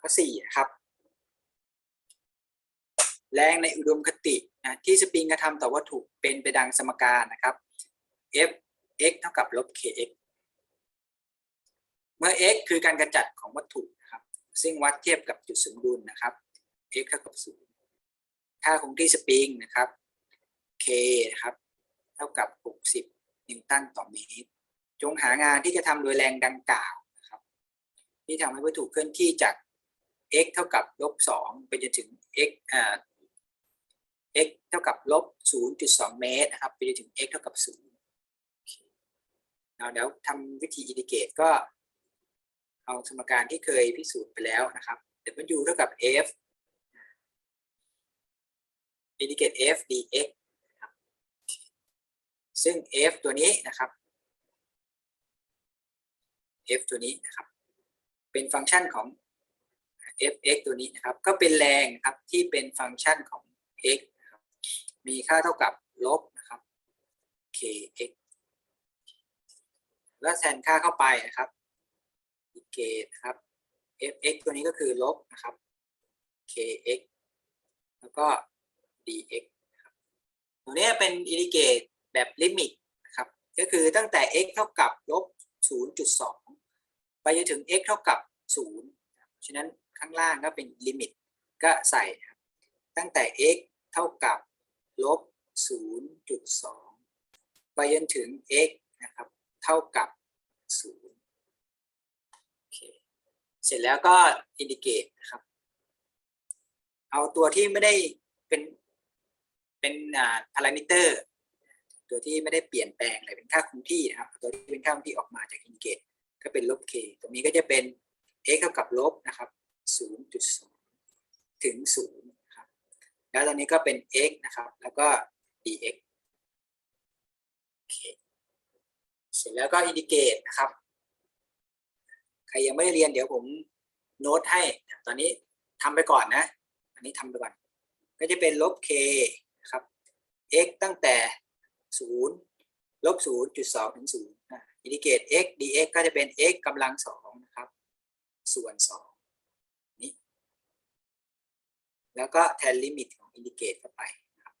ข้อสี่นะครับ แรงในอุดมคตินะที่สปริงกระทำต่อวัตถุเป็นไปดังสมการนะครับ F x เท่ากับลบ kx เมื่อ x คือการกระจัดของวัตถุนะครับ ซึ่งวัดเทียบกับจุดสมดุลนะครับ x เท่ากับศูนย์ค่าคงที่สปริงนะครับ k นะครับ เท่ากับ 60 นิวตันต่อเมตร จงหางานที่จะทำโดยแรงดังกล่าวนะครับ ที่ทำให้วัตถุเคลื่อนที่จาก x เท่ากับลบ2ไปจนถึง x อ่า x เท่ากับลบ0.2เมตรนะครับไปจนถึง x เท่ากับ0โอเคเอาเดี๋ยวทำวิธีอินดิเกตก็เอาสมการที่เคยพิสูจน์ไปแล้วนะครับ w เท่ากับ f อินดิเกต f dx นะครับซึ่ง f ตัวนี้นะครับ f ตัวนี้นะครับ เป็นฟังก์ชันของ f(x) ตัวนี้นะครับ ก็เป็นแรงนะครับที่เป็นฟังก์ชันของ x มีค่าเท่ากับลบนะครับ kx แล้วแทนค่าเข้าไปนะครับอิเกตนะครับ f(x) ตัวนี้ก็คือลบนะครับ kx แล้วก็ dx ตัวนี้เป็นอินดิเกตแบบลิมิตนะครับ ก็คือตั้งแต่ x เท่ากับลบ0.2 ไปจนถึง x เท่ากับ 0 ฉะนั้น ข้างล่างก็เป็นลิมิตก็ใส่ตั้งแต่ x เท่ากับลบ 0.2 ไปจนถึง x นะครับ เท่ากับ 0 โอเค เสร็จแล้วก็อินดิเกตนะครับ เอาตัวที่ไม่ได้เป็นเป็นอ่าพารามิเตอร์ตัวที่ไม่ได้เปลี่ยนแปลงอะไรเป็นค่าคงที่นะครับ ตัวที่เป็นค่าคงที่ออกมาจากอินดิเกตก็เป็นลบ k ตรงนี้ก็จะเป็น x เท่ากับลบนะครับ 0.2ถึง0ครับแล้วตอนนี้ก็เป็น x นะครับ แล้วก็ dx โอเคเสร็จแล้วก็อินดิเกตนะครับ ใครยังไม่ได้เรียนเดี๋ยวผมโน้ตให้ ตอนนี้ทำไปก่อนนะ อันนี้ทำไปก่อน ก็จะเป็นลบ k ครับ x ตั้งแต่ 0 ลบ 0.2 ถึง0อินดิเกต x dx ก็จะเป็น x กำลัง2นะครับ ส่วน 2 แล้วก็แทนลิมิตของอินดิเกตเข้าไปนะครับ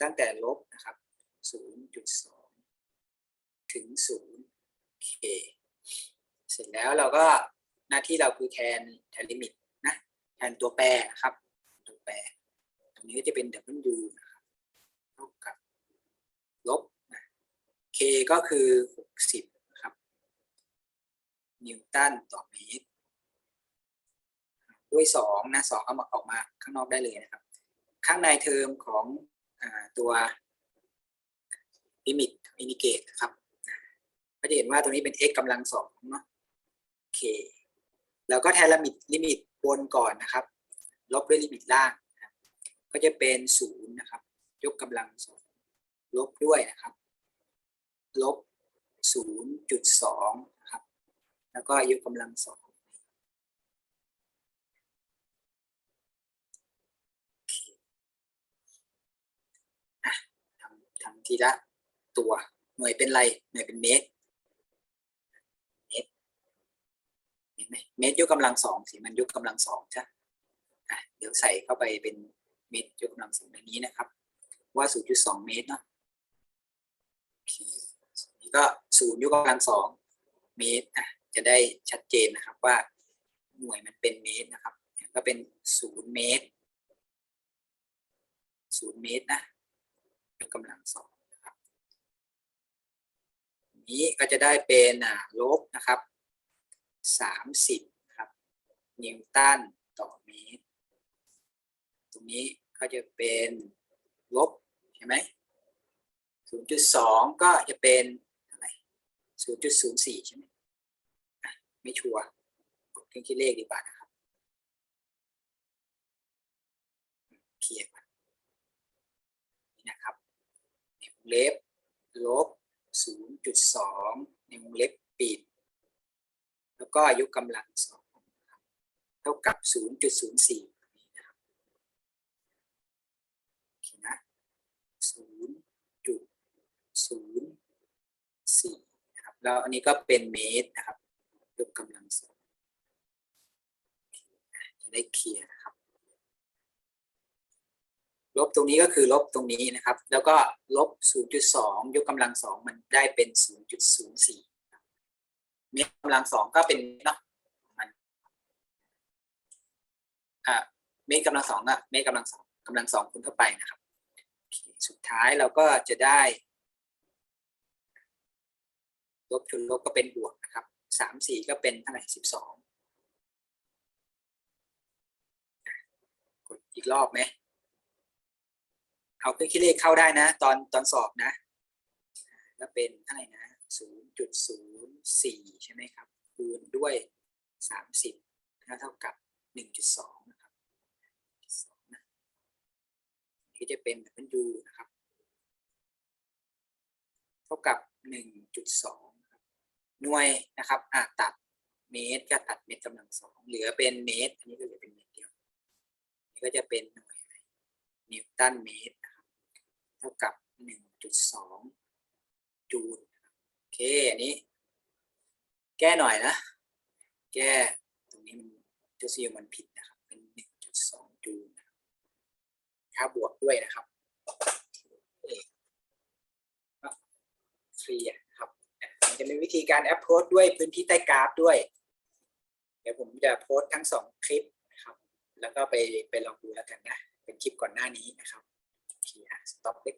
ตั้งแต่ลบนะครับ 0.2 ถึง 0 k เสร็จแล้วเราก็หน้าที่เราคือแทนแทนลิมิตนะแทนตัวแปรนะครับตัวแปร ตรงนี้ก็จะเป็น w นะครับเท่ากับลบ k ก็คือ 60 นะครับ นิวตันต่อเมตร ด้วยสองนะสองเอามาออกมาข้างนอกได้เลยนะครับ ข้างในเทอมของอตัวลิมิตอินิเกตครับก็จะเห็นว่าตรงนี้เป็น x กำลังสองเนาะโอเคแล้วก็แทนลิมิตลิมิตบนก่อนนะครับ ลบด้วยลิมิตล่าง ก็จะเป็นศูนย์นะครับ ยกกำลังสองลบด้วยนะครับ ลบ0.2นะครับ แล้วก็ยกกำลังสองโอเคอะทำ ทีละตัว หน่วยเป็นไร หน่วยเป็นเมตร เมตรเห็นไหมเมตรยกกำลังสองสิมันยกกำลังสองใช่เดี๋ยวใส่เข้าไปเป็นเมตรยกกำลังสองในนี้นะครับ ว่า 0.2 เมตรเนาะนี่ก็ศูนย์ยกกำลังสองเมตรอะจะได้ชัดเจนนะครับว่าหน่วยมันเป็นเมตรนะครับ ก็เป็นศูนย์เมตรศูนย์เมตรนะยกกำลังสอง นี้ก็จะได้เป็นลบนะครับสามสิบครับนิวตันต่อเมตร ตรงนี้ก็จะเป็นลบใช่ไหม0.2 ก็จะเป็นอะไร0.04 ใช่ไหมไม่ชัวร์กดเครื่องคิดเลขดีกว่านะครับเคลียร์นนี่นะครับเล็บลบ 0.2 ในวงเล็บปิด แล้วก็ยกกำลังสองเท่ากับ 0.04นี่นะครับโอเคนะ 0. จุดศูนย์สี่นะครับ แล้วอันนี้ก็เป็นเมตรนะครับยกกำลังสองได้เคลียร์ บลบตรงนี้ก็คือลบตรงนี้นะครับ แล้วก็ลบ 0.2 ยกกำลังสองมันได้เป็น 0.04 เมตรกำลังสองก็เป็นเนาะมันอ่าเมตรกำลังสองอะเมตรกำลังสองกำลังสองคูณเข้าไปนะครับ สุดท้ายเราก็จะได้ ลบคูณลบก็เป็นบวกนะครับสามสี่ก็เป็นเท่าไหร่สิบสองกดอีกรอบไหม เอาเครื่องคิดเลขเข้าได้นะ ตอนตอนสอบนะก็เป็นเท่าไหร่นะศูนย์จุดศูนย์สี่ใช่ไหมครับ คูณด้วยสามสิบเท่ากับหนึ่งจุดสองนะครับนะนี่จะเป็นแบบยูนะครับ เท่ากับหนึ่งจุดสองหน่วยนะครับอะตัดเมตรก็ตัดเมตรกำลังสองเหลือเป็นเมตร อันนี้ก็เหลือเป็นเมตรเดียวอันนี้ก็จะเป็นหน่วยนิวตันเมตร จุดสองจูลโอเคอันนี้ แก้หน่อยนะ แก้ตรงนี้มันตัวซีมันผิดนะครับ เป็นหนึ่งจุดสองดูลค่าบวกด้วยนะครับเคลียครับจะมีวิธีการแอปโพสด้วยพื้นที่ใต้กราฟด้วย เดี๋ยวผมจะโพสทั้งสองคลิปนะครับ แล้วก็ไปไปลองดูแล้วกันนะ เป็นคลิปก่อนหน้านี้นะครับเคลียสต็อปเล็ก